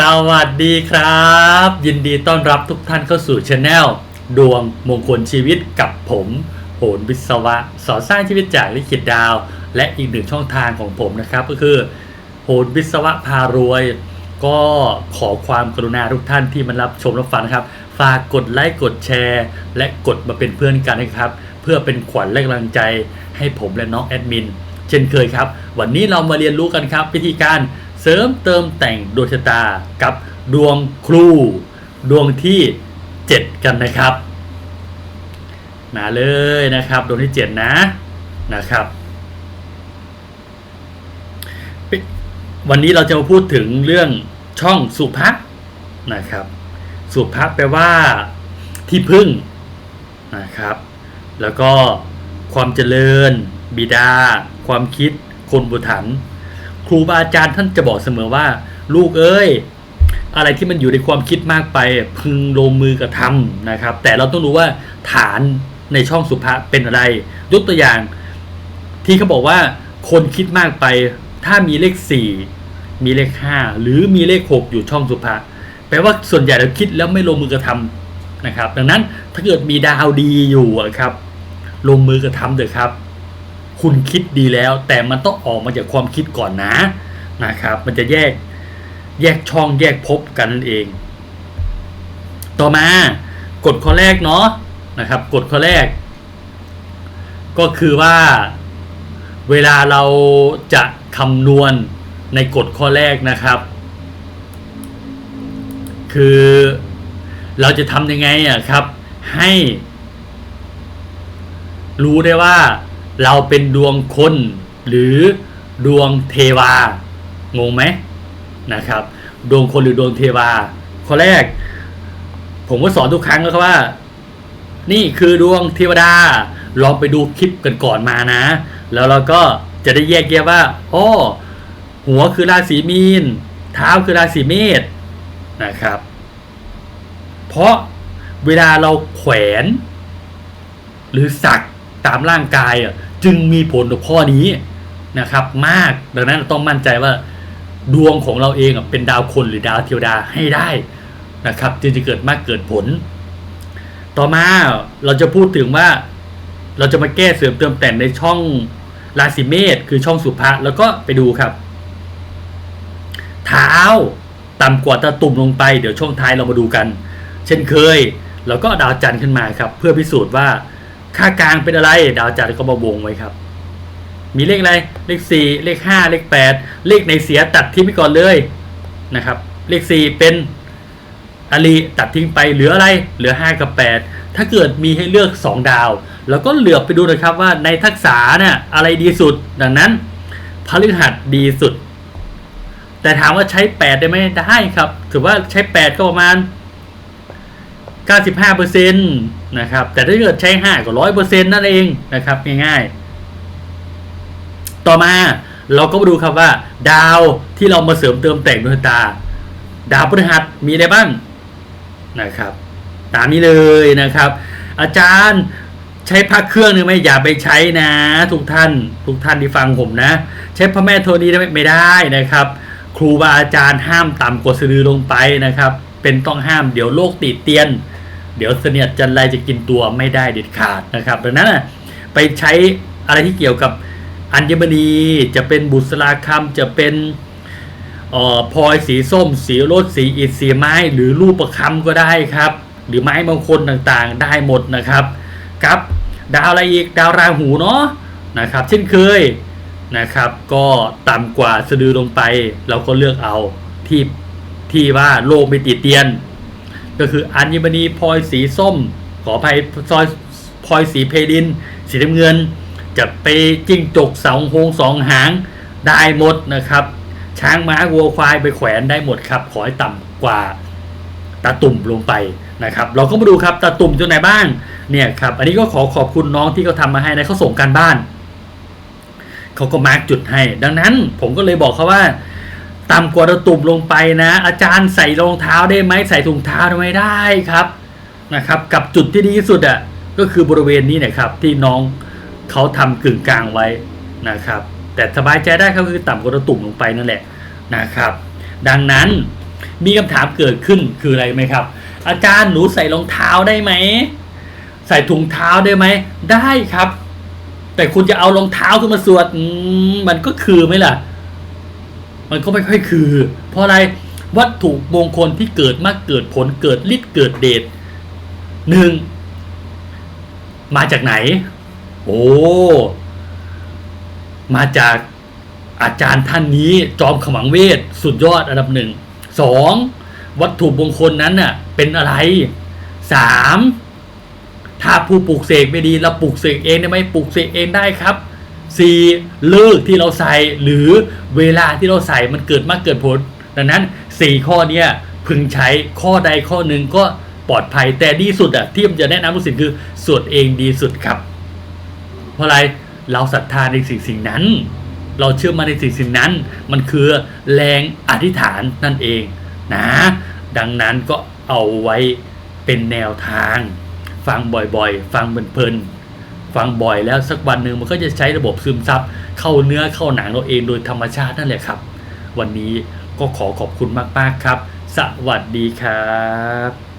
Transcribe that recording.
สวัสดีครับ ยินดีต้อนรับทุกท่านเข้าสู่ช anel ดวงมงคลชีวิตกับผมโหนวิศวะ สอนสร้างชีวิตจากลิขิตดาว และอีกหนึ่งช่องทางของผมนะครับ ก็คือโหนวิศวะพารวย ก็ขอความกรุณาทุกท่านที่มารับชมรับฟังนะครับ ฝากกดไลค์กดแชร์ และกดมาเป็นเพื่อนกันนะครับ เพื่อเป็นขวัญและกำลังใจให้ผมและน้องแอดมินเช่นเคยครับ วันนี้เรามาเรียนรู้กันครับ วิธีการ เสริมเติมแต่งดวงชะตากับดวงครู ดวงที่ 7 กันนะครับ มาเลยนะครับ ดวงที่ 7 นะนะครับวันนี้เราจะมาพูดถึงเรื่องช่องสุภะนะครับ สุภะแปลว่าที่พึ่งนะครับ แล้วก็ความเจริญ บิดา ความคิด คนบุถัน ครูบาอาจารย์ท่านจะบอกเสมอว่า ลูกเอ้ย อะไรที่มันอยู่ในความคิดมากไป พึงลงมือกระทำนะครับ แต่เราต้องรู้ว่าฐานในช่องสุภะเป็นอะไร ยกตัวอย่าง ที่เขาบอกว่าคนคิดมากไป ถ้ามีเลขสี่มีเลขห้าหรือมีเลขหกอยู่ช่องสุภะแปลว่าส่วนใหญ่เราคิดแล้วไม่ลงมือกระทำนะครับ ดังนั้นถ้าเกิดมีดาวดีอยู่ครับ ลงมือกระทำเถอะครับ คุณคิดดีแล้ว แต่มันต้องออกมาจากความคิดก่อนนะนะครับ มันจะแยกแยกช่องแยกภพกันนั่นเอง ต่อมากฎข้อแรกเนาะนะครับกฎข้อแรก ก็คือว่าเวลาเราจะคำนวณในกฎข้อแรกนะครับ คือเราจะทำยังไงอะครับ ให้รู้ได้ว่า เราเป็นดวงคน หรือดวงเทวางงไหมนะครับ ดวงคนหรือดวงเทวาข้อแรก ผมก็สอนทุกครั้งแล้วครับว่า นี่คือดวงเทวดา ลองไปดูคลิปกันก่อนมานะ แล้วเราก็จะได้แยกแยะว่าอ้อหัวคือราศีมีนเท้าคือราศีเมษนะครับ เพราะเวลาเราแขวน หรือสัก ตามร่างกายอะจึงมีผลต่อข้อนี้นะครับมากดังนั้นต้องมั่นใจว่าดวงของเราเองอะเป็นดาวคนหรือดาวเทวดาให้ได้นะครับจึงจะเกิดมากเกิดผล ต่อมาเราจะพูดถึงว่าเราจะมาแก้เสริมเติมแต่งในช่องราศีเมษคือช่องสุภะแล้วก็ไปดูครับ เท้าต่ำกว่าตะตุ่มลงไปเดี๋ยวช่วงท้ายเรามาดูกัน เช่นเคยเราก็ดาวจันทร์ขึ้นมาครับ เพื่อพิสูจน์ว่า ค่ากลางเป็นอะไร ดาวจันทร์ก็มาวงไว้ครับ มีเลขอะไร เลขสี่เลขห้าเลขแปดเลขในเสียตัดทิ้งไปก่อนเลยนะครับ เลขสี่เป็นอลีตัดทิ้งไปเหลืออะไร เหลือห้ากับแปดถ้าเกิดมีให้เลือกสองดาว แล้วก็เหลือบไปดูนะครับว่าในทักษะเนี่ยอะไรดีสุด ดังนั้นพฤหัสดีสุด แต่ถามว่าใช้แปดได้ไหมได้ครับ ถือว่าใช้แปดก็ประมาณ 95%นะครับแต่ถ้าเกิดใช้ 5 ก็ 100%นั่นเองนะครับง่ายๆ ต่อมาเราก็มาดูครับว่า ดาวที่เรามาเสริมเติมแต่งดวงชะตา ดาวพฤหัสมีอะไรบ้างนะครับ ตามนี้เลยนะครับ อาจารย์ใช้พระเครื่องหนึ่งไหมอย่าไปใช้นะ ทุกท่าน ทุกท่านที่ฟังผมนะ ใช้พระแม่โทนี้ไมไม่ได้นะครับ ครูบาอาจารย์ห้ามต่ำกว่าสะดือลงไปนะครับ เป็นต้องห้ามเดี๋ยวโรคติดเตียน เดี๋ยวเสนียดจันไรจะกินตัวไม่ได้เด็ดขาดนะครับ ดังนั้นไปใช้อะไรที่เกี่ยวกับอัญมณีจะเป็นบุษราคำจะเป็นออพลอยสีส้ม สีรถสีอิฐสีไม้ หรือรูปประคำก็ได้ครับ หรือไม้มงคลต่างๆ ได้หมดนะครับครับ ดาวอะไรอีกดาวราหูเนาะนะครับ เช่นเคยนะครับ ก็ต่ำกว่าสะดือลงไป เราก็เลือกเอาที่ที่ว่าโลกไม่ติดเตียน ก็คืออัญมณีพลอยสีส้ม ขออภัยซอยพลอยสีเพดิน สีน้ำเงินจะไปจิ้งจกสองโฮงสองหางได้หมดนะครับ ช้างม้าวัวควายไปแขวนได้หมดครับ ขอให้ต่ำกว่าตาตุ่มลงไปนะครับ เราก็มาดูครับตาตุ่มตัวไหนบ้างเนี่ยครับ อันนี้ก็ขอขอบคุณน้องที่เขาทำมาให้นะเขาส่งการบ้านเขาก็มาร์กจุดให้ ดังนั้นผมก็เลยบอกเขาว่า ต่ำกว่าระตุ่มลงไปนะ อาจารย์ใส่รองเท้าได้ไหมใส่ถุงเท้าได้ไหมได้ครับนะครับ กับจุดที่ดีที่สุดอะก็คือบริเวณนี้นะครับที่น้องเขาทำกึ่งกลางไว้นะครับ แต่สบายใจได้ครับคือต่ำกว่าระตุ่มลงไปนั่นแหละนะครับ ดังนั้นมีคำถามเกิดขึ้นคืออะไรไหมครับ อาจารย์หนูใส่รองเท้าได้ไหมใส่ถุงเท้าได้ไหมได้ครับ แต่คุณจะเอารองเท้าขึ้นมาสวดมันก็คือไหมล่ะ มันก็ไม่ค่อยคือ เพราะอะไรวัตถุมงคลที่เกิดมากเกิดผลเกิดฤทธิ์เกิดเดชหนึ่งมาจากไหน โอ้มาจากอาจารย์ท่านนี้จอมขมังเวทสุดยอดอันดับหนึ่งสองวัตถุมงคลนั้นน่ะเป็นอะไรสามถ้าผู้ปลูกเสกไม่ดีเราปลูกเสกเองได้ไหมปลูกเสกเองได้ครับ สี่เลิกที่เราใส่หรือเวลาที่เราใส่มันเกิดมากเกิดผล ดังนั้นสี่ข้อเนี้ยพึงใช้ข้อใดข้อหนึ่งก็ปลอดภัยแต่ดีสุดอะที่ผมจะแนะนำลูกศิษย์คือสวดเองดีสุดครับ เพราะอะไรเราศรัทธาในสิ่งสิ่งนั้น เราเชื่อมาในสิ่งสิ่งนั้น มันคือแรงอธิษฐานนั่นเองนะ ดังนั้นก็เอาไว้เป็นแนวทาง ฟังบ่อยๆ ฟังเพลินๆ ฟังบ่อยแล้วสักวันหนึ่งมันก็จะใช้ระบบซึมซับเข้าเนื้อเข้าหนังเราเองโดยธรรมชาตินั่นแหละครับ วันนี้ก็ขอขอบคุณมากๆครับ สวัสดีครับ